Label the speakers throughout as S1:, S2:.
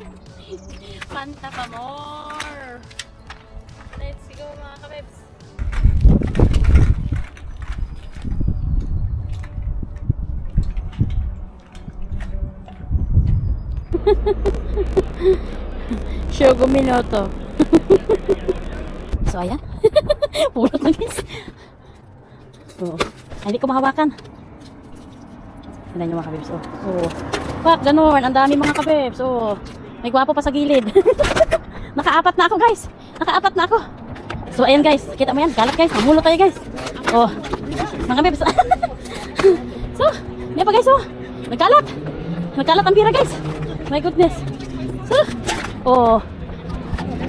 S1: Fanta pa more. Let's go mga kabebs. Shogo Minoto. so, ayan. Pulot na guys. Oo. Ay, hindi ko mahawakan. Tignan nyo mga kabebs. Oh. Oo. Pak, ganun. Ang dami mga kabebs. Oh. May gwapo pa sa gilid. Nakaapat na ako guys. Nakaapat na ako. So, ayan guys. Kita mo yan. Kalat guys. Mamulot tayo guys. Oh. Mga kabebs. so, yan pa guys. Oh. Nagkalat. Nagkalat ang pira guys. My goodness. So, oh.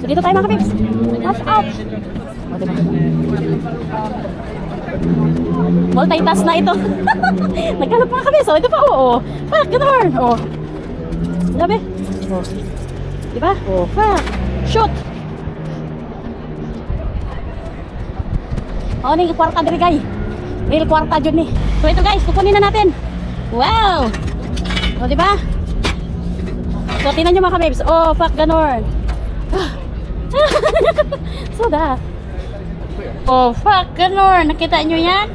S1: So, dito tayo mga kabebs. Watch out. Oh, diba? Multitask na ito. Nagkalat mga kabis. Oh, ito pa. Oo. Oh, Pak, ganun. Oh. Sabi? Oh. Diba? Oh, pak. Shoot. Oh, ni kwarta diri gay. Real kwarta jud ni. So ito guys, kukunin na natin. Wow. Oh, diba? So tingnan niyo mga kabibs. Oh, fuck ganun. so da. Oh, fuck ganun. Nakita niyo yan?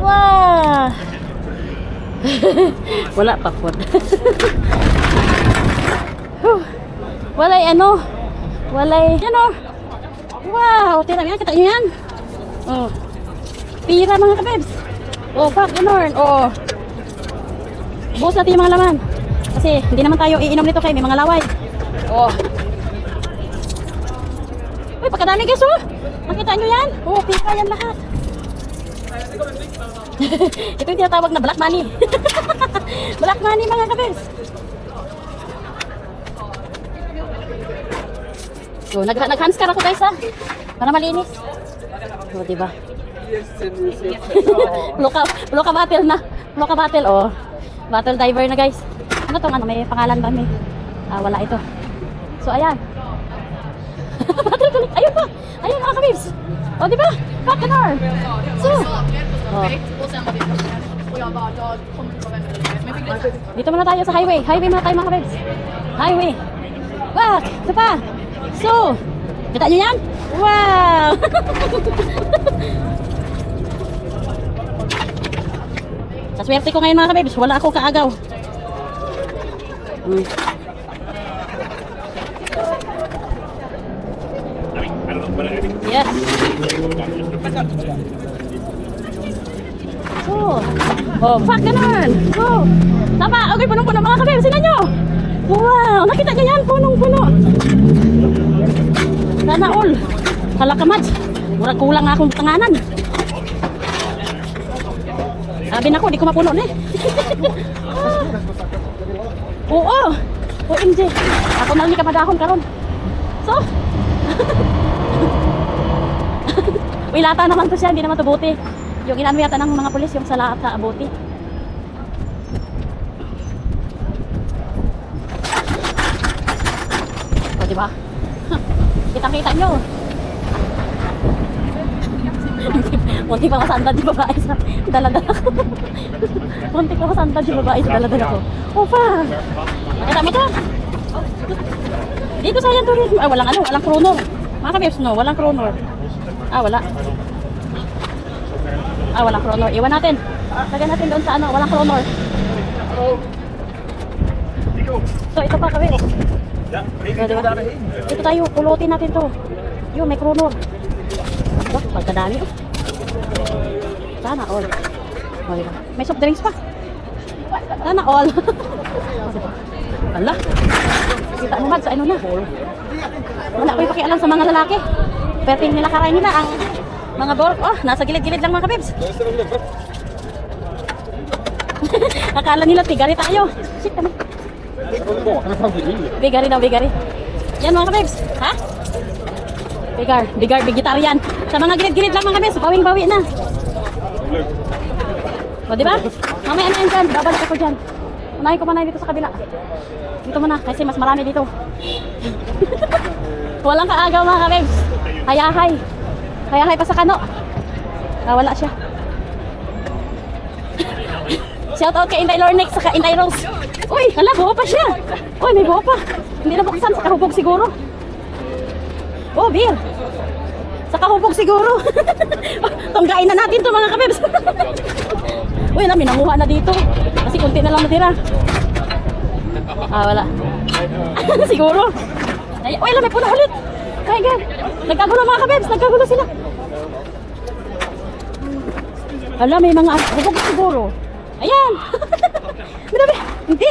S1: Wow. Wala pa po. Walay ano? Walay ano? Wow, tingnan niyo, kita niyo yan? Oh. Pira mga kabebs. Oh, fuck ganun. Oh. Buhos natin yung mga laman. Kasi hindi naman tayo iinom nito kay may mga laway. Oh. Uy, pagkadami guys oh. Nakita nyo yan? Oh, pika yan lahat. Ito yung tinatawag na black money. black money mga kabes. So, nag nag-handsker ako guys ha. Para malinis. O, diba? Loka, loka battle na. Loka battle, oh. Battle diver na guys. Ano tong ano, may pangalan ba may? Ah, wala ito. So, ayan. battle tuloy. Ayun pa. Ayun mga kabibs. O, diba? Back in our. So, oh. Dito muna tayo sa highway. Highway muna tayo mga kabibs. Highway. Back. Ito pa. So, kita nyo yan? Wow! Sa swerte ko ngayon mga kabibs, wala ako kaagaw. Hmm. Yes. So, oh, fuck ganun. So, tama. Okay, punong-puno mga kabibs. Sino nyo? Wow, nakita nyo yan? Punong-puno. Sana all. Kalakamat. Murag kulang akong tanganan. Sabi na ko, di ko mapuno na eh. Oo. OMG. Ako na ni kamadahon karon. So. Uy, lata naman to siya, hindi naman to buti. Yung inano yata ng mga pulis, yung sa lata, buti. O, di ba? Kitang-kita nyo. Muntik pa masandad yung babae sa daladala ko. Muntik pa masandad yung babae sa daladala ko. Opa! Nakita mo to? Dito sa yan tourism. Ah, walang ano, walang chronor. Mga kabibs, no, walang chronor. Ah, wala. Ah, walang chronor. Iwan natin. Lagyan natin doon sa ano, walang chronor. So, ito pa kabibs. Oh, diba? Ito tayo, pulutin natin to. Yun, may chronor. Diba? Pagkadami oh. Sana all. Oh, diba? May soft drinks pa. Sana all. diba? Ala. Kita mo sa ano na. Wala ko yung pakialam sa mga lalaki. Pwede nila karay nila ang mga bor. Oh, nasa gilid-gilid lang mga kabibs. Akala nila tigari tayo. Shit, ano? Bigari daw, bigari. Yan mga kabibs. Ha? Bigar, bigar, vegetarian. Sa mga gilid-gilid lang mga kabibs, bawing-bawi na. O, di ba? Mamaya na yan dyan. Babalik ako dyan. Unahin ko muna dito sa kabila. Dito muna, kasi mas marami dito. Walang kaagaw mga kabibs. Hayahay. Hayahay pa sa kano. Ah, wala siya. Shout out kay Inday Lornex saka Inday Rose. Uy, hala, buo pa siya. Uy, may buo pa. Hindi na buksan, sa kahubog siguro. Oh, beer. Sa kahubog siguro. Tunggain na natin to mga kabebs. Uy, na, minanguha na dito. Kasi kunti na lang natira. Ah, wala. siguro. Ay, uy, alam, may puno ulit. Kaya, kaya. Nagkagulo mga kabebs, nagkagulo sila. Hala, may mga hubog siguro. Ayan. Madami. Hindi.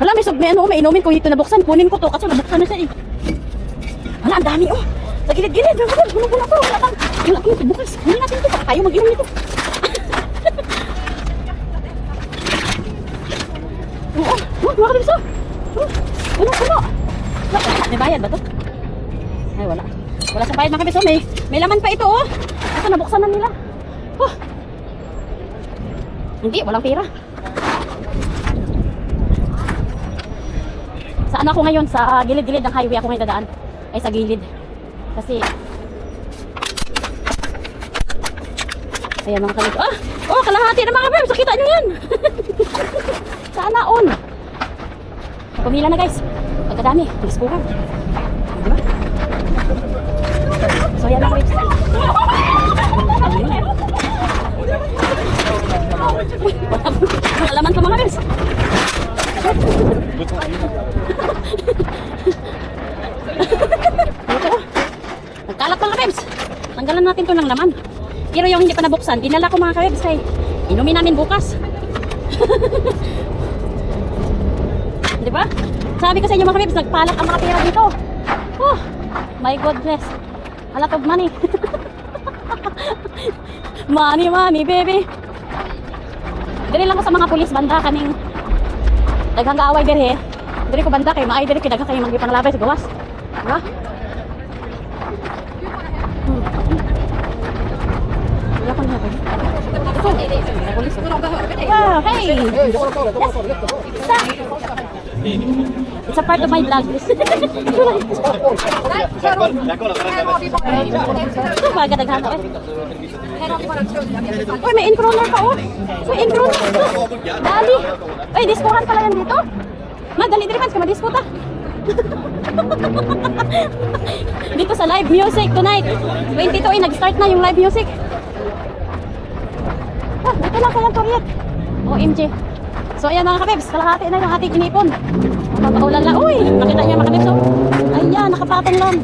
S1: Hala, may, may ano, may inumin ko dito nabuksan. Kunin ko to kasi nabuksan na siya eh. Hala, dami oh. Sa gilid-gilid. Bulong-bulong to. Wala pang, wala pang bukas. Kunin natin ito. Baka tayo mag-inom nito. Oo, oh, mga kabebs. Oh, Puno, puno. May bayad ba to? Ay, wala. Wala sa bayad mga kabebs oh. May, may laman pa ito oh. Ito, nabuksan na nila. Oh. Hindi, walang pera. Saan ako ngayon? Sa ah, gilid-gilid ng highway ako ngayon dadaan. Ay, sa gilid. Kasi... Ayan mga kalito. Ah! Oh, kalahati na mga kabebs. Kita nyo yan. Sana on. Pumila na guys. Pagkadami. Nagsukuhan. Diba? So, ayan mga kabebs. Wala pa mga kabebs. Ito. Nagkalat mga kabebs. Tanggalan natin to ng laman. Pero yung hindi pa nabuksan, dinala ko mga kabebs kay inumin namin bukas. Di ba? Sabi ko sa inyo mga kabebs, nagpalat ang mga pera dito. Oh, my goodness. A lot of money. money, money, baby. Dili lang ko sa mga pulis banda kaning daghang kaaway diri. Diri ko banda kay maay diri kay daghang kayo magipang sa gawas. Diba? Hmm. Wala pa nga ako. Ito. May pulis. Wow, hey! It's a part of my vlog. Ito ba ko eh? Uy, may in-crawler pa oh. May in-crawler. Dali. Uy, diskuhan pala yan dito. Ma, dali man ka madisco ta. dito sa live music tonight. 22 eh, nag-start na yung live music. Ah, dito lang turyet. OMG. So ayan mga kabebs, kalahati na yung ating inipon. Papaulan lang. Uy, nakita niya mga kabebs oh. Ayan, nakapatong lang.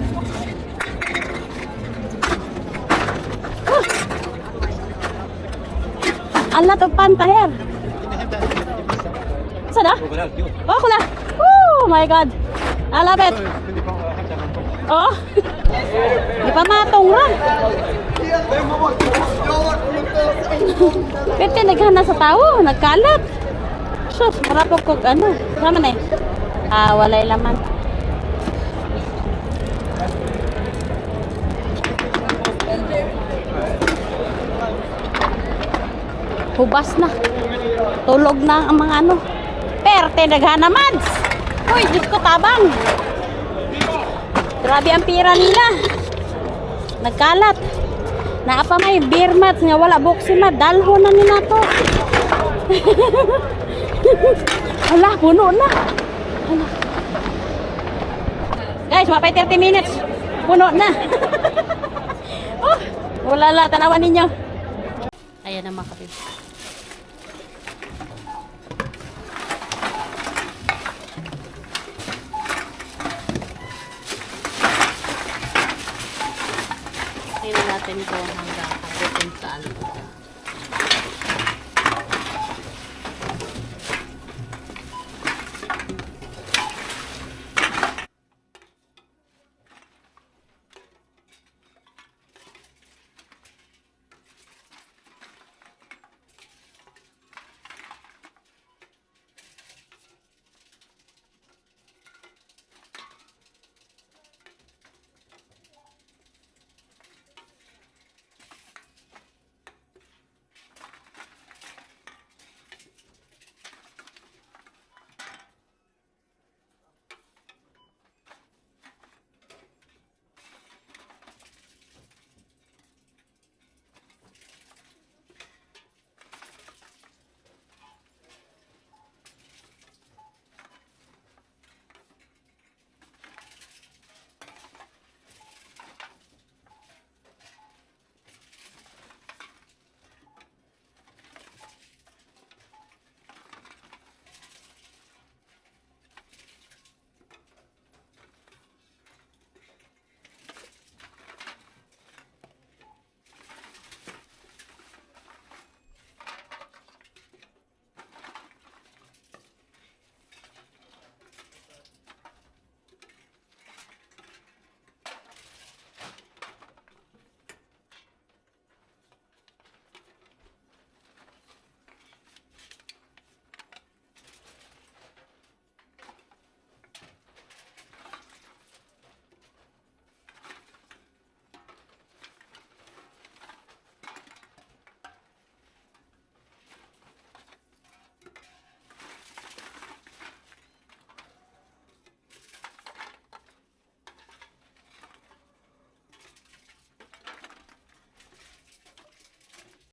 S1: A lot of panta here. Sana? Oh, kula. Oh my God. I love it. Oh. Di pa matong ra. Pwede naghana sa tao, nagkalat. Sus, marapok kog ano. Sama na eh. Ah, walay laman. Hubas na. Tulog na ang mga ano. Perte, naghana mads. Uy, Diyos ko tabang. Grabe ang pira nila. Nagkalat. Naapa may beer mats nga wala boxy mat. Dalho na nila to. Hala, puno na. Hala. Guys, mapay 30 minutes. Puno na. oh, wala la, tanawan ninyo. Ayan na mga natin to hanggang pagpupuntaan po.